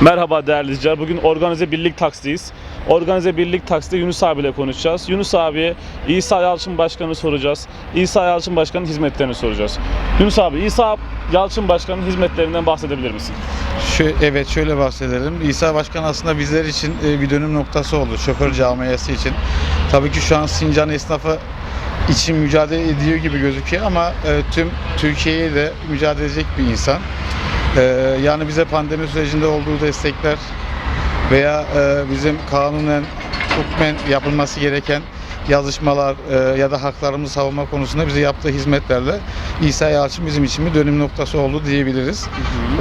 Merhaba değerli izleyiciler. Bugün Organize Birlik Taksi'deyiz. Organize Birlik Taksi'de Yunus abiyle konuşacağız. Yunus abiye İsa Yalçın Başkan'ı soracağız. İsa Yalçın Başkan'ın hizmetlerini soracağız. Yunus abi, İsa Yalçın Başkan'ın hizmetlerinden bahsedebilir misin? Şu, evet şöyle bahsedelim. İsa Başkan aslında bizler için e, bir dönüm noktası oldu. Şoför camiası için. Tabii ki şu an Sincan esnafı için mücadele ediyor gibi gözüküyor ama e, tüm Türkiye'ye de mücadele edecek bir insan. E, yani bize pandemi sürecinde olduğu destekler veya e, bizim kanunen, hukmen yapılması gereken yazışmalar e, ya da haklarımızı savunma konusunda bize yaptığı hizmetlerle İsa Yalçın bizim için bir dönüm noktası oldu diyebiliriz.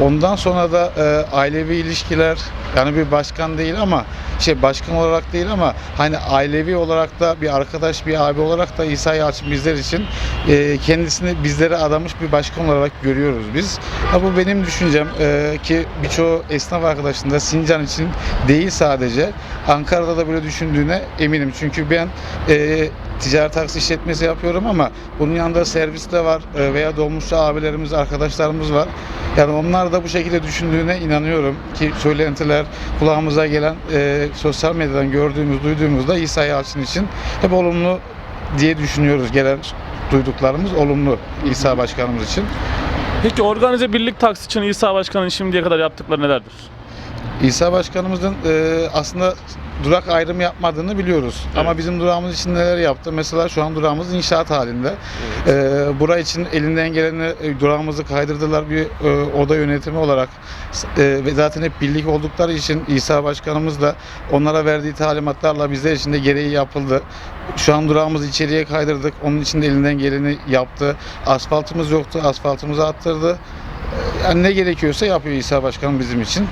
Ondan sonra da e, ailevi ilişkiler yani bir başkan değil ama şey başkan olarak değil ama hani ailevi olarak da bir arkadaş bir abi olarak da İsa Yalçın bizler için e, kendisini bizlere adamış bir başkan olarak görüyoruz biz. Ha, bu benim düşüncem e, ki birçoğu esnaf arkadaşın da Sincan için değil sadece Ankara'da da böyle düşündüğüne eminim. Çünkü ben e, ticaret taksi işletmesi yapıyorum ama bunun yanında servis de var e, veya dolmuşçu abilerimiz, arkadaşlarımız var. Yani onlar da bu şekilde düşündüğüne inanıyorum ki söylentiler kulağımıza gelen e, sosyal medyadan gördüğümüz, duyduğumuzda İsa Yalçın için hep olumlu diye düşünüyoruz. Gelen duyduklarımız olumlu İsa Başkanımız için. Peki Organize Birlik Taksi için İsa Başkan'ın şimdiye kadar yaptıkları nelerdir? İsa Başkanımızın e, aslında durak ayrımı yapmadığını biliyoruz. Ama bizim durağımız için neler yaptı? Mesela şu an durağımız inşaat halinde. E, bura için elinden geleni e, durağımızı kaydırdılar bir e, oda yönetimi olarak. E, ve zaten hep birlik oldukları için İsa Başkanımız da onlara verdiği talimatlarla bizler için de gereği yapıldı. Şu an durağımızı içeriye kaydırdık. Onun için de elinden geleni yaptı. Asfaltımız yoktu. Asfaltımızı attırdı. E, Yani ne gerekiyorsa yapıyor İsa Başkanım bizim için.